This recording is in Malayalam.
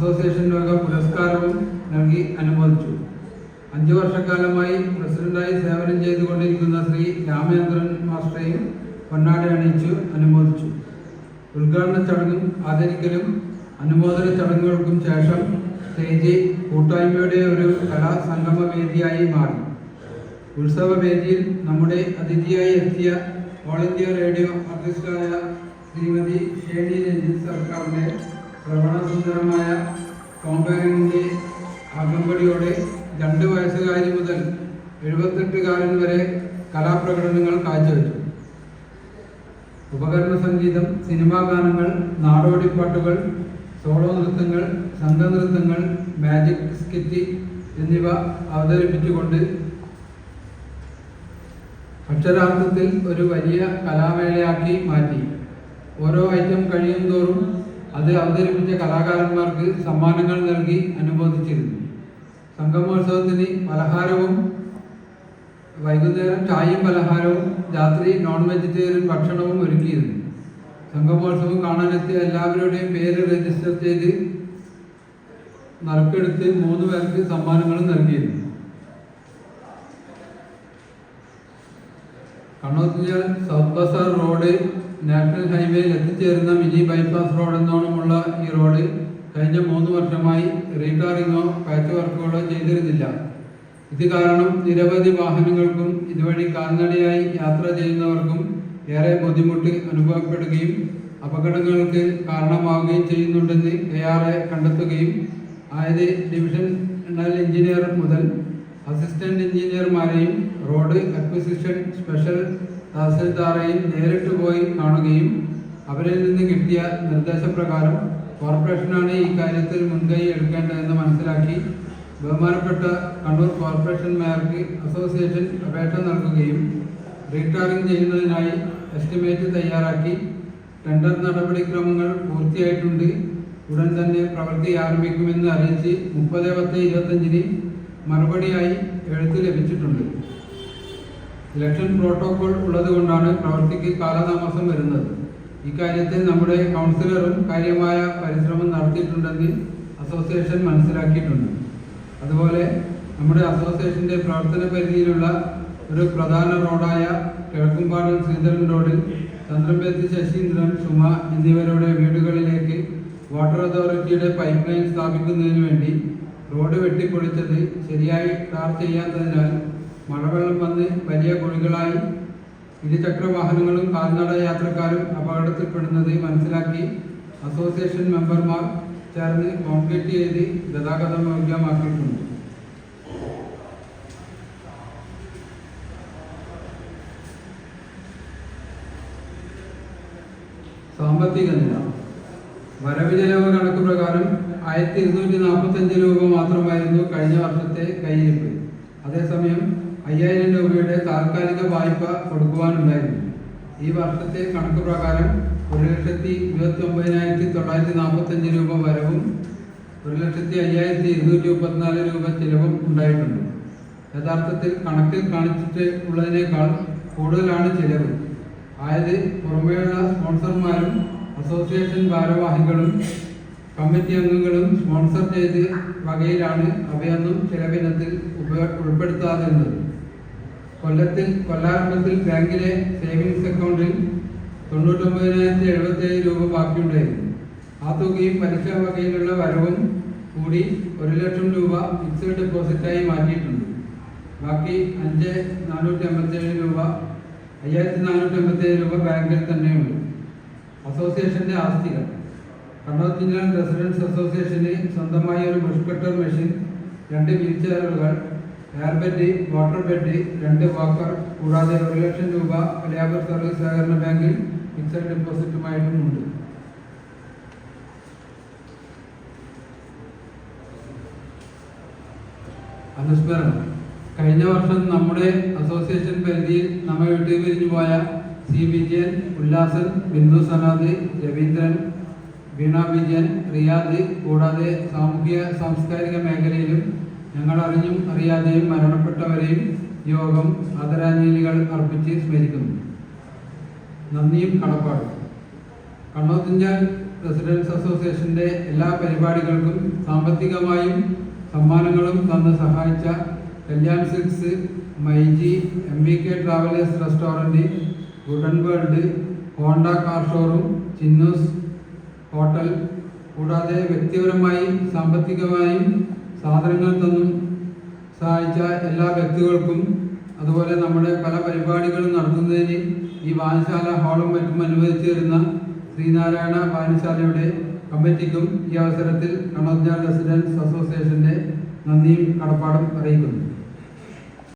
അസോസിയേഷൻ വക പുരസ്കാരവും നൽകി അനുമോദിച്ചു. അഞ്ചു വർഷക്കാലമായി പ്രസിഡന്റായി സേവനം ചെയ്തുകൊണ്ടിരിക്കുന്ന ശ്രീ രാമചന്ദ്രൻ മാസ്റ്ററെയും പൊന്നാട അണിയിച്ചു അനുമോദിച്ചു. ഉദ്ഘാടന ചടങ്ങും ആദരിക്കലും അനുമോദന ചടങ്ങുകൾക്കും ശേഷം സ്റ്റേജ് കൂട്ടായ്മയുടെ ഒരു കലാ സംഗമ വേദിയായി മാറി. ഉത്സവ വേദിയിൽ നമ്മുടെ അതിഥിയായി എത്തിയ ഓൾ ഇന്ത്യ റേഡിയോ ആർട്ടിസ്റ്റായ ശ്രീമതി ഷേണി രഞ്ജിത് സർക്കാരിന്റെ ശ്രവണസുന്ദരമായ കോമ്പയറിംഗിന്റെ അകമ്പടിയോടെ രണ്ട് വയസ്സുകാരി മുതൽ എഴുപത്തെട്ടുകാരൻ വരെ കലാപ്രകടനങ്ങൾ കാഴ്ചവെച്ചു. ഉപകരണ സംഗീതം സിനിമാ ഗാനങ്ങൾ നാടോടിപ്പാട്ടുകൾ സോളോ നൃത്തങ്ങൾ സംഘനൃത്തങ്ങൾ മാജിക് സ്കിറ്റ് എന്നിവ അവതരിപ്പിച്ചുകൊണ്ട് അക്ഷരാർത്ഥത്തിൽ ഒരു വലിയ കലാമേളയാക്കി മാറ്റി. ഓരോ ഐറ്റം കഴിയും തോറും അത് അവതരിപ്പിച്ച കലാകാരന്മാർക്ക് സമ്മാനങ്ങൾ നൽകി അനുമോദിച്ചിരുന്നു. സംഗമോത്സവത്തിന് പലഹാരവും വൈകുന്നേരം ചായയും പലഹാരവും രാത്രി നോൺ വെജിറ്റേറിയൻ ഭക്ഷണവും ഒരുക്കിയിരുന്നു. സംഗമോത്സവം കാണാനെത്തിയ എല്ലാവരുടെയും പേര് രജിസ്റ്റർ ചെയ്ത് നറുക്കെടുത്ത് മൂന്ന് പേർക്ക് സമ്മാനങ്ങളും നൽകിയിരുന്നു. കണ്ണൂർ ജില്ല സൗത്ത് ബസാർ റോഡ് നാഷണൽ ഹൈവേയിൽ എത്തിച്ചേരുന്ന മിനി ബൈപ്പാസ് റോഡ് എന്നോണമുള്ള ഈ റോഡ് കഴിഞ്ഞ മൂന്ന് വർഷമായി റീടാറിങ്ങോ പാച്ച് വർക്കുകളോ ചെയ്തിരുന്നില്ല. ഇത് കാരണം നിരവധി വാഹനങ്ങൾക്കും ഇതുവഴി കാൽനടയായി യാത്ര ചെയ്യുന്നവർക്കും ഏറെ ബുദ്ധിമുട്ട് അനുഭവപ്പെടുകയും അപകടങ്ങൾക്ക് കാരണമാവുകയും ചെയ്യുന്നുണ്ടെന്ന് കെ ആർ എ കണ്ടെത്തുകയും ആയത് ഡിവിഷണൽ എഞ്ചിനീയർ മുതൽ അസിസ്റ്റന്റ് എഞ്ചിനീയർമാരെയും റോഡ് അക്വിസിഷൻ സ്പെഷ്യൽ തഹസിൽദാറെയും നേരിട്ട് പോയി കാണുകയും അവരിൽ നിന്ന് കിട്ടിയ നിർദ്ദേശപ്രകാരം കോർപ്പറേഷനാണ് ഈ കാര്യത്തിൽ മുൻകൈ എടുക്കേണ്ടതെന്ന് മനസ്സിലാക്കി ബഹുമാനപ്പെട്ട കണ്ണൂർ കോർപ്പറേഷൻ മേയർക്ക് അസോസിയേഷൻ അപേക്ഷ നൽകുകയും റീടാറിംഗ് ചെയ്യുന്നതിനായി എസ്റ്റിമേറ്റ് തയ്യാറാക്കി. ടെൻഡർ നടപടിക്രമങ്ങൾ പൂർത്തിയായിട്ടുണ്ട്. ഉടൻ തന്നെ പ്രവൃത്തി ആരംഭിക്കുമെന്ന് അറിയിച്ച് മുപ്പത് പത്ത് ഇരുപത്തഞ്ചിന് മറുപടിയായി എഴുത്ത് ലഭിച്ചിട്ടുണ്ട്. ഇലക്ഷൻ പ്രോട്ടോകോൾ ഉള്ളതുകൊണ്ടാണ് പ്രവൃത്തിക്ക് കാലതാമസം വരുന്നത്. ഇക്കാര്യത്തിൽ നമ്മുടെ കൗൺസിലറും കാര്യമായ പരിശ്രമം നടത്തിയിട്ടുണ്ടെന്ന് അസോസിയേഷൻ മനസ്സിലാക്കിയിട്ടുണ്ട്. അതുപോലെ നമ്മുടെ അസോസിയേഷന്റെ പ്രവർത്തന പരിധിയിലുള്ള ഒരു പ്രധാന റോഡായ കിഴക്കുംപാടൻ ശ്രീധരൻ റോഡിൽ ചന്ദ്രമ്പേത്തി ശശീന്ദ്രൻ സുമ എന്നിവരുടെ വീടുകളിലേക്ക് വാട്ടർ അതോറിറ്റിയുടെ പൈപ്പ് ലൈൻ സ്ഥാപിക്കുന്നതിന് വേണ്ടി റോഡ് വെട്ടിപ്പൊളിച്ചത് ശരിയായി ടാർ ചെയ്യാത്തതിനാൽ മഴവെള്ളം വന്ന് വലിയ കുഴികളായി. ഇരുചക്ര വാഹനങ്ങളും കാൽനട യാത്രക്കാരും അപകടത്തിൽപ്പെടുന്നത് മനസ്സിലാക്കി അസോസിയേഷൻ മെമ്പർമാർ ചേർന്ന് കോൺക്രീറ്റ് ചെയ്ത് ഗതാഗതം യോഗ്യമാക്കിയിട്ടുണ്ട് സാമ്പത്തിക നില. വരവ് ചെലവ് കണക്ക് പ്രകാരം ആയിരത്തി ഇരുന്നൂറ്റി നാൽപ്പത്തഞ്ച് രൂപ മാത്രമായിരുന്നു കഴിഞ്ഞ വർഷത്തെ കയ്യിരിപ്പ്. അതേസമയം അയ്യായിരം രൂപയുടെ താൽക്കാലിക വായ്പ കൊടുക്കുവാനുണ്ടായിരുന്നു. ഈ വർഷത്തെ കണക്ക് പ്രകാരം ഒരു ലക്ഷത്തി ഇരുപത്തി ഒമ്പതിനായിരത്തി തൊള്ളായിരത്തി നാൽപ്പത്തഞ്ച് രൂപ വരവും ഒരു ലക്ഷത്തി അയ്യായിരത്തി ഇരുന്നൂറ്റി മുപ്പത്തിനാല് രൂപ ചിലവും ഉണ്ടായിട്ടുണ്ട്. യഥാർത്ഥത്തിൽ കണക്കിൽ കാണിച്ചിട്ട് ഉള്ളതിനേക്കാൾ കൂടുതലാണ് ചിലവ്. ആയത് പുറമേയുള്ള സ്പോൺസർമാരും അസോസിയേഷൻ ഭാരവാഹികളും കമ്മിറ്റി അംഗങ്ങളും സ്പോൺസർ ചെയ്ത് വകയിലാണ് അവയൊന്നും ചിലവിനത്തിൽ ഉൾപ്പെടുത്താതിരുന്നത്. കൊല്ലത്തിൽ കൊല്ലാരംഭത്തിൽ ബാങ്കിലെ സേവിങ്സ് അക്കൗണ്ടിൽ തൊണ്ണൂറ്റൊമ്പതിനായിരത്തി എഴുപത്തേഴ് രൂപ ബാക്കിയുണ്ടായിരുന്നു. ആ തുകയും പലിശ വകയിലുള്ള വരവും കൂടി ഒരു ലക്ഷം രൂപ ഫിക്സഡ് ഡെപ്പോസിറ്റായി മാറ്റിയിട്ടുണ്ട്. ബാക്കി അഞ്ച് നാനൂറ്റി അമ്പത്തേഴ് രൂപ അയ്യായിരത്തി നാനൂറ്റി അമ്പത്തേഴ് രൂപ ബാങ്കിൽ തന്നെയുണ്ട്. അസോസിയേഷന്റെ ആസ്തികൾ കണ്ണൂർ ജില്ലാ റെസിഡൻസ് അസോസിയേഷന് സ്വന്തമായി ഒരു ബുഷ് കട്ടർ മെഷീൻ രണ്ട് വീൽ ചെയറുകൾ എയർ ബെഡ് വാട്ടർ ബെഡ് രണ്ട് വാക്കർ കൂടാതെ ഒരു ലക്ഷം രൂപ ലേബർ സർവീസ് സഹകരണ ബാങ്കിൽ ഫിക്സഡ് ഡെപ്പോസിറ്റുമായിട്ടും ഉണ്ട് അനുസ്മരണം. കഴിഞ്ഞ വർഷം നമ്മുടെ അസോസിയേഷൻ പരിധിയിൽ നമ്മെ വിട്ടുപിരിഞ്ഞു പോയ സി. വിജയൻ ഉല്ലാസൻ ബിന്ദു സനാദ് രവീന്ദ്രൻ വീണ വിജയൻ റിയാദ്. കൂടാതെ സാമൂഹിക സാംസ്കാരിക മേഖലയിലും ഞങ്ങൾ അറിഞ്ഞും അറിയാതെയും മരണപ്പെട്ടവരെയും യോഗം ആദരാഞ്ജലികൾ അർപ്പിച്ച് സ്മരിക്കുന്നു. നന്ദിയും കടപ്പാടും. കണ്ണൂർ തുഞ്ചാൽ റെസിഡൻസ് അസോസിയേഷന്റെ എല്ലാ പരിപാടികൾക്കും സാമ്പത്തികമായും സമ്മാനങ്ങളും തന്ന് സഹായിച്ച Kalyan six myG M V K travellers restaurant wooden world Honda car showroom Chinnoos hotel കൂടാതെ വ്യക്തിപരമായി സാമ്പത്തികമായും സാധനങ്ങൾ തന്നും സഹായിച്ച എല്ലാ വ്യക്തികൾക്കും അതുപോലെ നമ്മുടെ പല പരിപാടികളും നടത്തുന്നതിന് ഈ വായനശാല ഹാളും മറ്റും അനുവദിച്ചു തരുന്ന ശ്രീനാരായണ വായനശാലയുടെ കമ്മിറ്റിക്കും ഈ അവസരത്തിൽ കണ്ണോദ്യാൻ റെസിഡൻസ് അസോസിയേഷന്റെ നന്ദിയും കടപ്പാടും അറിയിക്കുന്നു.